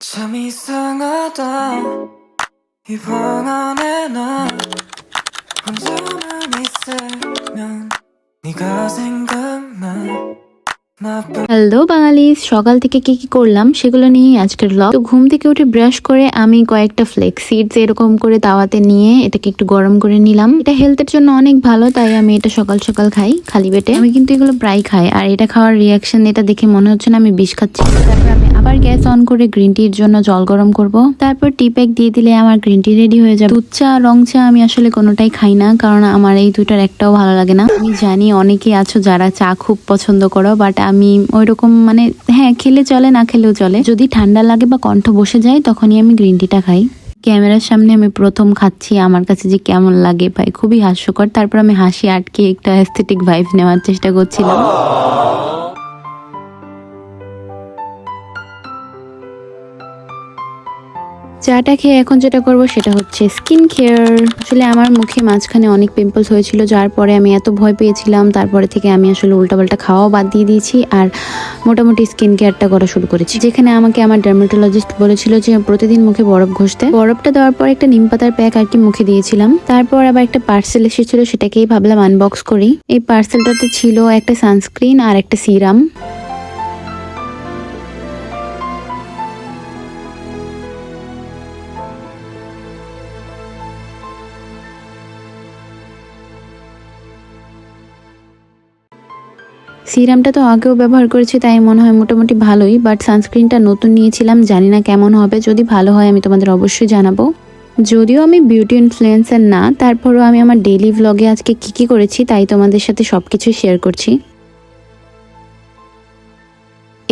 참 이상하다. 이 방 안에 나 혼자만 있으면 네가 나쁜 hello বাঙালি সকাল থেকে কি কি করলাম সেগুলো নিয়ে আজকের ব্লগ তো ঘুম থেকে উঠে ব্রাশ করে আমি কয়েকটা ফ্লেক্স সিডস এরকম করে তাওয়াতে নিয়ে এটাকে একটু গরম করে নিলাম। এটা হেলথের জন্য অনেক ভালো, তাই আমি এটা সকাল সকাল খাই, খালি পেটে। আমি কিন্তু এগুলো প্রায় খাই, আর এটা খাওয়ার রিয়াকশন এটা দেখে মনে হচ্ছে না আমি বিষ খাচ্ছি। আবার গ্যাস অন করে গ্রিন টির জন্য জল গরম করব। তারপর টি প্যাক দিয়ে দিলে আমার গ্রিন টি রেডি হয়ে যাবে। দুধ চা, রং চা আমি আসলে কোনোটাই খাই না, কারণ আমার এই দুইটার একটাও ভালো লাগে না। আমি জানি অনেকেই আছো যারা চা খুব পছন্দ করো বাট আমি ওই রকম মানে হ্যাঁ খেলে চলে, না খেলেও চলে। যদি ঠান্ডা লাগে বা কণ্ঠ বসে যায়, তখনই আমি গ্রিন টিটা খাই। ক্যামেরার সামনে আমি প্রথম খাচ্ছি। আমার কাছে যে কেমন লাগে ভাই, খুবই হাস্যকর। তারপর আমি হাসি আটকে একটা অ্যাস্থেটিক ভাইব নেওয়ার চেষ্টা করছিলাম। চাটা খেয়ে এখন যেটা করব সেটা হচ্ছে স্কিন কেয়ার আসলে আমার মুখে মাঝখানে অনেক পিম্পলস হয়েছিল, যার পরে আমি এত ভয় পেয়েছিলাম। তারপরে থেকে আমি আসলে উল্টাপাল্টা খাওয়াও বাদ দিয়ে দিয়েছি আর মোটামুটি স্কিন কেয়ারটা করা শুরু করেছি। যেখানে আমাকে আমার ডার্মাটোলজিস্ট বলেছিল যে প্রতিদিন মুখে বরফ ঘষতে। বরফটা দেওয়ার পর একটা নিম পাতার প্যাক আর কি মুখে দিয়েছিলাম। তারপর আবার একটা পার্সেল এসেছিল, সেটাকেই ভাবলাম আনবক্স করি। এই পার্সেলটাতে ছিল একটা সানস্ক্রিন আর একটা সিরাম সিরামটা তো আগেও ব্যবহার করেছি, তাই মনে হয় মোটামুটি ভালোই বাট সানস্ক্রিনটা নতুন নিয়েছিলাম, জানি না কেমন হবে, যদি ভালো হয় আমি তোমাদের অবশ্যই জানাব। যদিও আমি বিউটি ইনফ্লুয়েন্সার না, তারপরেও আমি আমার ডেইলি ভ্লগে আজকে কি কি করেছি, তাই তোমাদের সাথে সব কিছুই শেয়ার করছি।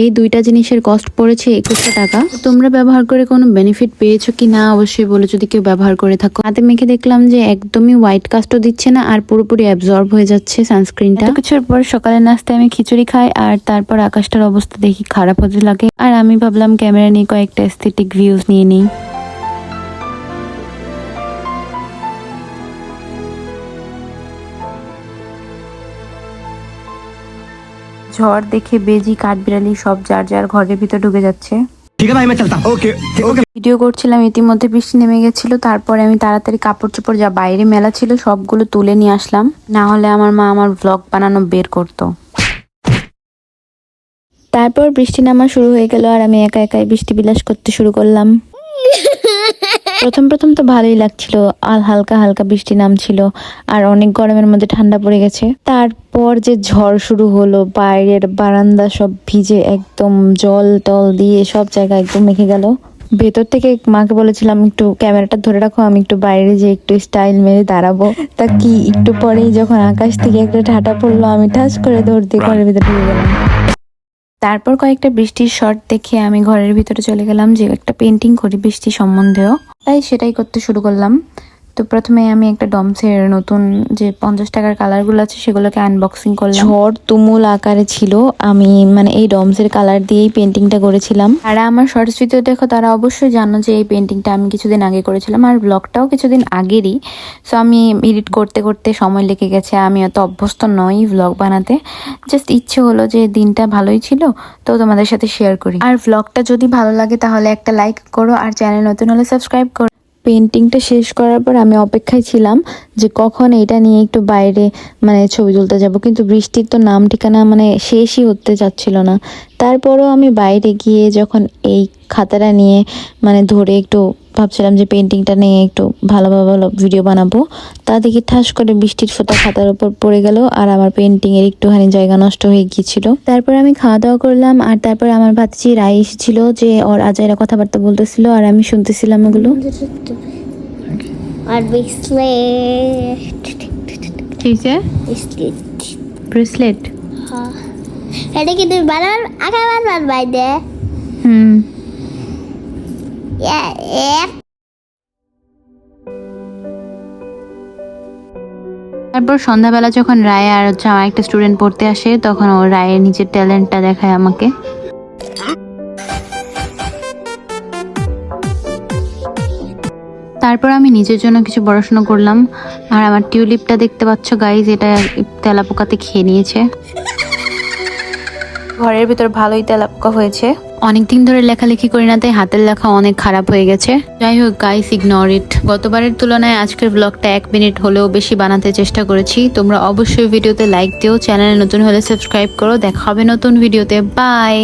এই দুইটা জিনিসের কস্ট পড়েছে একুশশো টাকা। তোমরা ব্যবহার করে কোনো বেনিফিট পেয়েছ কি না, অবশ্যই বলে। যদি কেউ ব্যবহার করে থাকো। হাতে মেখে দেখলাম যে একদমই হোয়াইট কাস্টও দিচ্ছে না আর পুরোপুরি অ্যাবজর্ব হয়ে যাচ্ছে সানস্ক্রিনটা কিছুর পর সকালে নাস্তায় আমি খিচুড়ি খাই আর তারপর আকাশটার অবস্থা দেখি খারাপ হতে লাগে। আর আমি ভাবলাম ক্যামেরা নিয়ে কয়েকটা এস্থেটিক ভিউজ নিয়ে নিই। ঝড় দেখে বেজি কাঠবিড়ালি সব যার যার ঘরের ভিতর ঢুকে যাচ্ছে। ভিডিও করছিলাম ইতিমধ্যে বৃষ্টি নেমে গেছিল তারপরে আমি তাড়াতাড়ি কাপড় চোপড় যা বাইরে মেলা ছিল সবগুলো তুলে নিয়ে আসলাম। না হলে আমার মা আমার ব্লগ বানানো বের করতো। তারপর বৃষ্টি নামা শুরু হয়ে গেল আর আমি একা একাই বৃষ্টি বিলাস করতে শুরু করলাম। প্রথম প্রথম তো ভালোই লাগছিল। আর হালকা হালকা বৃষ্টি নামছিল আর অনেক গরমের মধ্যে ঠান্ডা পড়ে গেছে। তারপর যে ঝড় শুরু হলো, বাইরের বারান্দা সব ভিজে একদম জল টল দিয়ে সব জায়গা একদম মেখে গেল। ভেতর থেকে মাকে বলেছিলাম, একটু ক্যামেরাটা ধরে রাখো, আমি একটু বাইরে যে একটু স্টাইল মেরে দাঁড়াবো। তা কি, একটু পরেই যখন আকাশ থেকে একটা ঠাটা পড়ল, আমি ঠাস করে দিয়ে ঘরের ভিতরে ঢুকে গেলাম। তারপর কয়েকটা বৃষ্টির শর্ট দেখে আমি ঘরের ভিতরে চলে গেলাম, যে একটা পেন্টিং করি বৃষ্টি সম্বন্ধেও। তাই সেটাই করতে শুরু করলাম। তো প্রথমে আমি একটা ডমসের নতুন যে পঞ্চাশ টাকার কালারগুলো আছে সেগুলোকে আনবক্সিং করলাম। ঝড় তুমুল আকারে ছিল। আমি মানে এই ডমসের কালার দিয়েই পেন্টিংটা করেছিলাম। আর আমার শর্টস ভিডিও দেখো তারা অবশ্যই জানো যে এই পেন্টিংটা আমি কিছুদিন আগে করেছিলাম আর ব্লগটাও কিছুদিন আগেরই। সো আমি এডিট করতে করতে সময় লেগে গেছে আমি অত অভ্যস্ত নই ব্লগ বানাতে। জাস্ট ইচ্ছে হলো যে দিনটা ভালোই ছিল তো তোমাদের সাথে শেয়ার করি। আর ব্লগটা যদি ভালো লাগে তাহলে একটা লাইক করো আর চ্যানেল নতুন হলে সাবস্ক্রাইব করো। পেন্টিংটা শেষ করার পর আমি অপেক্ষায় ছিলাম যে কখন এটা নিয়ে একটু বাইরে মানে ছবি তুলতে যাব। কিন্তু বৃষ্টির তো নাম ঠিকানা মানে শেষই হতে যাচ্ছিল না। তারপরও আমি বাইরে গিয়ে যখন এই খাতাটা নিয়ে মানে ধরে একটু ভাবছিলাম যে পেন্টিংটা নিয়ে একটু ভালো ভালো ভালো ভিডিও বানাবো। তা দেখি ঠাস করে বৃষ্টির ফোঁটা খাতার উপর পড়ে গেল আর আমার পেন্টিং এর একটুখানি জায়গা নষ্ট হয়ে গিয়েছিল। তারপর আমি খাওয়া দাওয়া করলাম আর তারপর আমার ভাতিজি রায় এসেছিল যে ওর আজাইরা কথাবার্তা বলতেছিল আর আমি শুনতেছিলাম ওগুলো। আর ব্রেসলেট ব্রেসলেট ব্রেসলেট এটা কি তুমি বানাবার আঁকা বানাবার বাইরে হুম। এক তারপর সন্ধ্যাবেলা যখন রায় আর হচ্ছে আমার একটা স্টুডেন্ট পড়তে আসে, তখন ও রায়ের নিজের ট্যালেন্টটা দেখায় আমাকে। তারপর আমি নিজের জন্য কিছু পড়াশোনা করলাম, আর আমার টিউলিপটা দেখতে পাচ্ছ গাইজ এটা তেলাপোকাতে খেয়ে নিয়েছে। ঘরের ভিতর ভালোই তেলাপকা হয়েছে। অনেকদিন ধরে লেখালেখি করি না তাই হাতের লেখা অনেক খারাপ হয়ে গেছে। যাই হোক গাইস ইগনোর ইট গতবারের তুলনায় আজকের ব্লগটা এক মিনিট হলেও বেশি বানাতে চেষ্টা করেছি। তোমরা অবশ্যই ভিডিওতে লাইক দিও চ্যানেলে নতুন হলে সাবস্ক্রাইব করো। দেখা হবে নতুন ভিডিওতে বাই